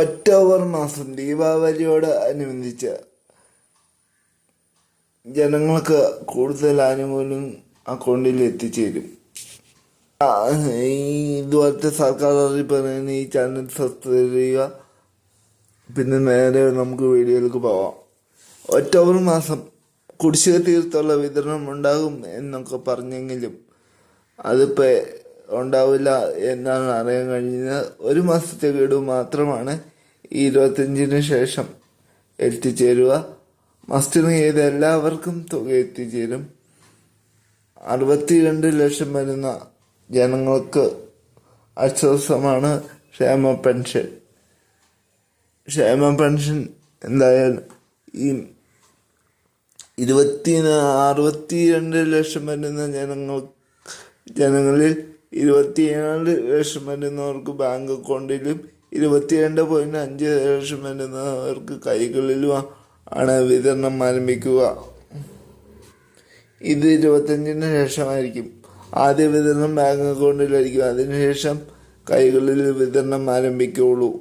October മാസം ദീപാവലിയോട് അനുബന്ധിച്ച് ജനങ്ങൾക്ക് കൂടുതൽ ആനുകൂല്യം അക്കൗണ്ടിൽ എത്തിച്ചേരും. ഇതുപോലത്തെ സർക്കാർ അറിയിപ്പറിയുന്ന ഈ ചാനൽ സബ്സ്ക്രൈബ് ചെയ്യുക. പിന്നെ നേരെ നമുക്ക് വീഡിയോയിലേക്ക് പോവാം. ഒക്ടോബർ മാസം കുടിശ്ശിക തീർത്തുള്ള വിതരണം ഉണ്ടാകും എന്നൊക്കെ പറഞ്ഞെങ്കിലും അതിപ്പോ ഉണ്ടാവില്ല എന്നാണ് അറിയാൻ കഴിഞ്ഞത്. ഒരു മാസത്തെ ഗഡു മാത്രമാണ് ഈ ഇരുപത്തഞ്ചിന് ശേഷം എത്തിച്ചേരുക. മസ്റ്റിന് ചെയ്ത എല്ലാവർക്കും തുക എത്തിച്ചേരും. അറുപത്തിരണ്ട് ലക്ഷം വരുന്ന ജനങ്ങൾക്ക് ആശ്വാസമാണ് ക്ഷേമ പെൻഷൻ. ക്ഷേമ പെൻഷൻ എന്തായാലും ഈ ഇരുപത്തി അറുപത്തിരണ്ട് ലക്ഷം വരുന്ന ജനങ്ങൾ ജനങ്ങളിൽ ഇരുപത്തിയേഴ് ലക്ഷം വരുന്നവർക്ക് ബാങ്ക് അക്കൗണ്ടിലും ഇരുപത്തിരണ്ട് പോയിന്റ് അഞ്ച് ലക്ഷം വരുന്നവർക്ക് കൈകളിലും ആണ് വിതരണം ആരംഭിക്കുക. ഇത് ഇരുപത്തഞ്ചിന് ശേഷമായിരിക്കും. ആദ്യ വിതരണം ബാങ്ക് അക്കൗണ്ടിലായിരിക്കും. അതിനുശേഷം കൈകളിൽ വിതരണം ആരംഭിക്കുകയുള്ളൂ.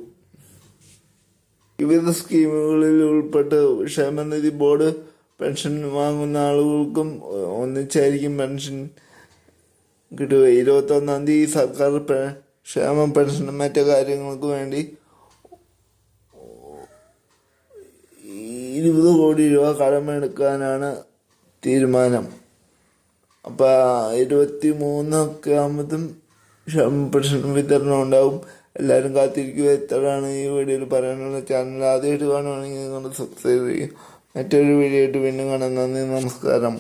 വിവിധ സ്കീമുകളിൽ ഉൾപ്പെട്ട് ക്ഷേമനിധി ബോർഡ് പെൻഷൻ വാങ്ങുന്ന ആളുകൾക്കും ഒന്നിച്ചായിരിക്കും പെൻഷൻ കിട്ടുക ഇരുപത്തി ഒന്നാം തീയതി സർക്കാർ ക്ഷേമ പെൻഷനും മറ്റു കാര്യങ്ങൾക്ക് വേണ്ടി ഇരുപത് കോടി രൂപ കടമെടുക്കാനാണ് തീരുമാനം. അപ്പോൾ ഇരുപത്തി മൂന്നൊക്കെ ആകുമ്പത്തും ക്ഷേമ പെൻഷൻ വിതരണം ഉണ്ടാവും. എല്ലാവരും കാത്തിരിക്കുക എത്രയാണ് ഈ വീഡിയോയിൽ പറയാനുള്ള ചാനൽ ആദ്യമായിട്ട് കാണുവാണെങ്കിൽ നിങ്ങൾ സബ്സ്ക്രൈബ് ചെയ്യും മറ്റൊരു വീഡിയോ ആയിട്ട് വീണ്ടും കാണാം. നന്ദി നമസ്കാരം.